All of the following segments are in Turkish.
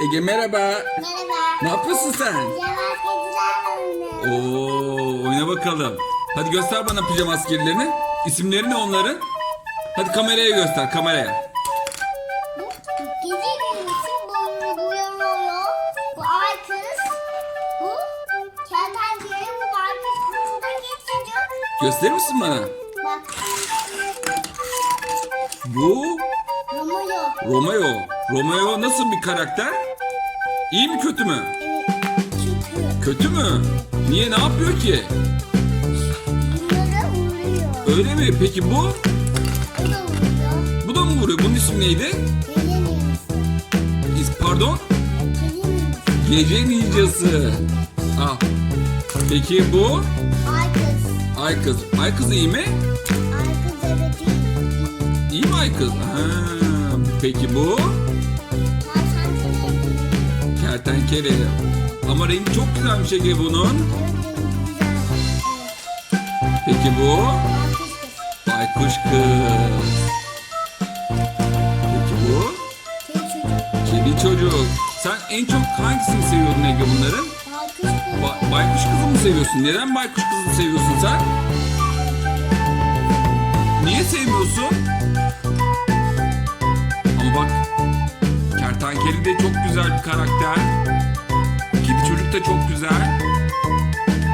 Ege merhaba. Merhaba. Ne yapıyorsun sen? Oo, oyna bakalım. Hadi göster bana pijama askerlerini. İsimleri ne onların? Hadi kameraya göster kameraya. Bu gece gündüzün boynu boyanıyor. Bu ay kız. Bu kertenkele bu kızı da geçecek. Gösterir misin bana? Bak. Bu Romeo. Romeo. Romeo nasıl bir karakter? İyi mi kötü mü? Çünkü Kötü mü? Niye ne yapıyor ki? bunlara vuruyor. Öyle mi? Peki bu? Bu da vuruyor. Bu da mı vuruyor? Bunun ismi neydi? Gece Pardon? Gece ninjası. Ah. Peki bu? Ay kız. Ay kız. Ay kız iyi mi? Ay kız evet iyi. İyi mi ay kız? Ha. Peki bu? Kertenkele. Ama rengi çok güzelmiş Ege bunun. Peki bu? Baykuş kız. Peki bu? Kedi çocuk. Sen en çok hangisini seviyordun Ege bunların? Ba- baykuş kızı mı seviyorsun? Neden baykuş kızı seviyorsun sen? Niye sevmiyorsun? Kertenkele de çok güzel bir karakter. Kedi çocuk da çok güzel.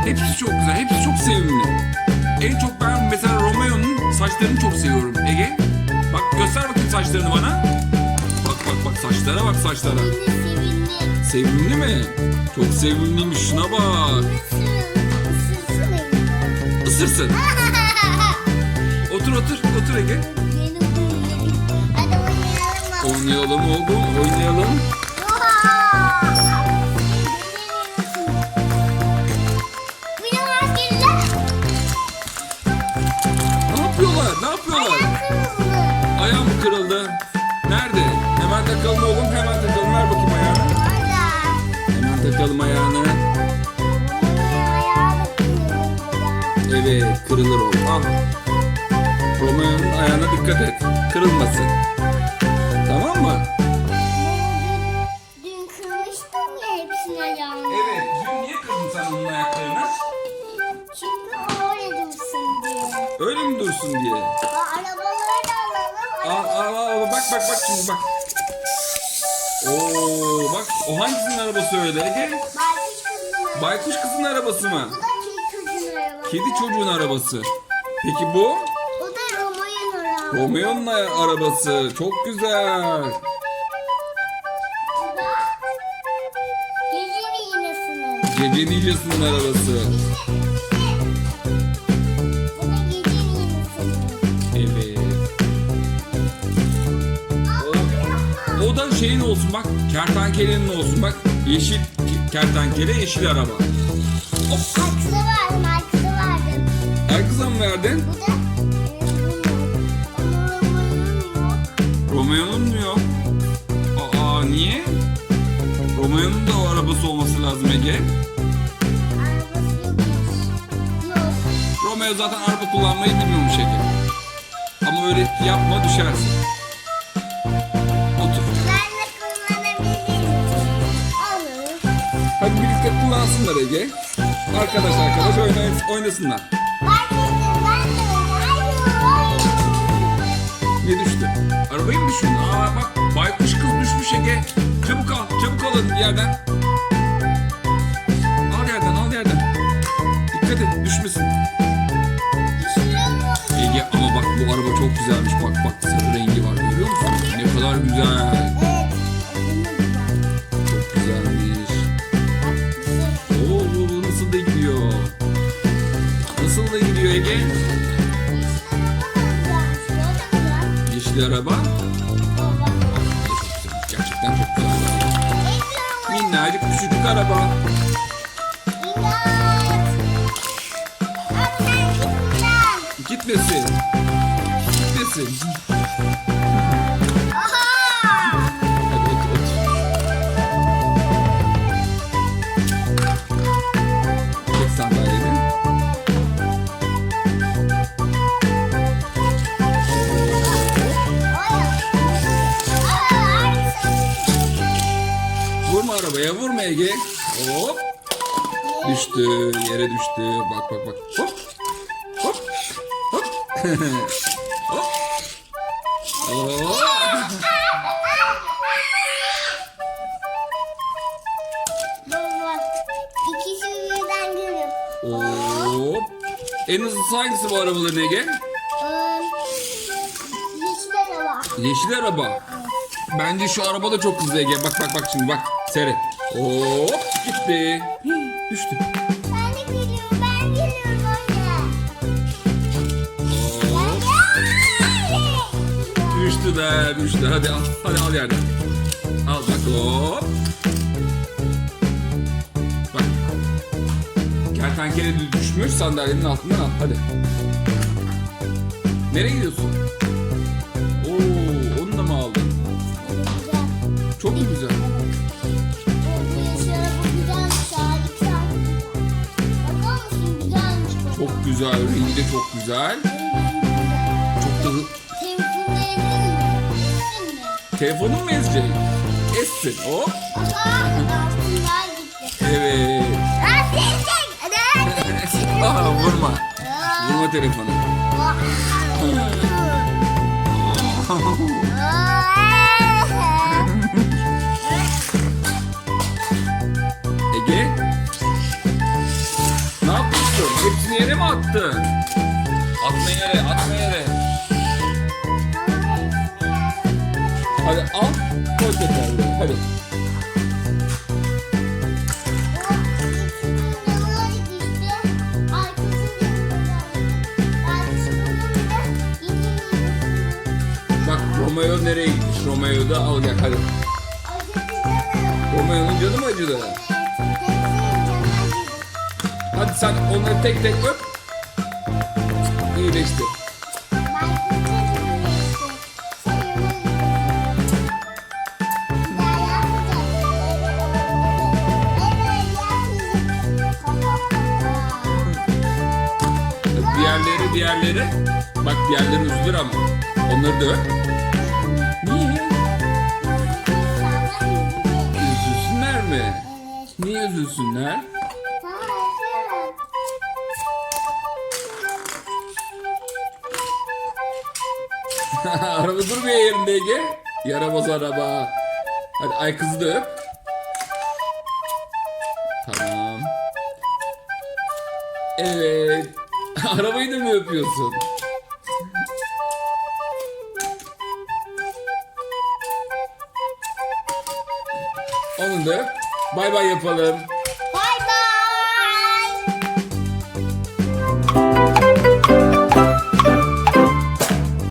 Hepsi çok güzel. Hepsi çok sevimli. En çok ben mesela Romeo'nun saçlarını çok seviyorum. Ege bak göster bakayım saçlarını bana. Bak bak bak saçlara bak saçlara. Sevimli sevimli. Sevimli mi? Çok sevimliymiş şuna bak. Isırsın. Isırsın. Otur otur otur Ege. Oynayalım. Oğlum oynayalım. Ne yapıyorlar? Ne yapıyorlar? Ayağım kırıldı. Nerede? Hemen takalım oğlum hemen takalım. Ver bakayım ayağını. Hemen takalım ayağını. Evet kırılır oğlum. Al. Romeo'nun ayağına dikkat et. Kırılmasın. Tamam mı? Dün kırmıştım ya hepsini ayağını. Evet. Dün niye kırdın sen onun ayaklarını? Çünkü öyle dursun diye. Öyle mi dursun diye? Aa, Arabaları da alalım. Al al al bak bak bak şimdi bak. Oo bak o hangisinin arabası öyle Ege? Baykuş kızını. Baykuş kızın arabası mı? Bu da kedi çocuğun arabası. Kedi çocuğun arabası. Peki bu? Romeo'nun arabası. Çok güzel. Bu da gece iğnesinin. Gece ninjasının arabası. Evet. O, o da şeyin olsun bak. Kertenkelenin olsun bak. Yeşil ke- kertenkele yeşil araba. Hop. Arkada vardım, arkada vardım. Ay kıza mı verdin? Bu da Romeo'nun mu yok? Aa niye? Romeo'nun da o arabası olması lazım Ege. Romeo zaten araba kullanmayı bilmiyormuş Ege. Ama öyle yapma düşersin. Otur. Hadi birlikte kullansınlar Ege. Arkadaş arkadaş oynasınlar. Ne düştü? Arabayı mı düşürdün? Aa bak baykuş kız düşmüş Ege. Çabuk al, çabuk al yerden. Al yerden, al yerden. Dikkat et, düşmesin. Ege ama bak bu araba çok güzelmiş. Bak bak sarı rengi var görüyor musun? Ne kadar güzel. Çok güzelmiş. Oo nasıl da gidiyor? Nasıl da gidiyor Ege? Yeşil araba. Gerçekten çok güzel. Minnacık küçücük araba. Gitmesin. Gitmesin. Ege. Hop. Düştü yere düştü. Bak bak bak. Hop. Hop. Hop. Hop. Hop. Hop. En hızlısı hangisi bu arabaların Ege? Ee, yeşil araba. Yeşil araba. Bence şu araba da çok hızlı Ege. Bak bak bak şimdi bak. Seyret. Hop gitti. Düştü. Ben de geliyorum ben geliyorum. Hop. Düştü be düştü. Hadi al. Hadi al yerden. Al bak hop. Bak. Kertenkele düşmüş sandalyenin altından al. Hadi. Nereye gidiyorsun? Oo, onu da mı aldın? Çok mu güzel? Güzel. Rengi de çok güzel. Çok da? Telefonun mu ezecek? Essin. Gitti. Evet. Aa, vurma. Vurma telefonu. Hepsini yere mi attın? Atma yere, atma yere. Hadi al. Koy buraya. Hadi. Bak Romeo nereye gitmiş? Romeo'yu da al gel hadi. Romeo'nun canı mı acıdı? Hadi sen onları tek tek öp. İyileştir. Diğerleri diğerleri. Bak diğerleri üzülür ama. Onları da öp. Niye? Üzülsünler mi? Niye üzülsünler? araba durmuyor yerinde Ege. Yaramaz araba. Hadi ay kızı da öp. Tamam. Evet. Arabayı da mı öpüyorsun? Onu da öp. Bay bay yapalım.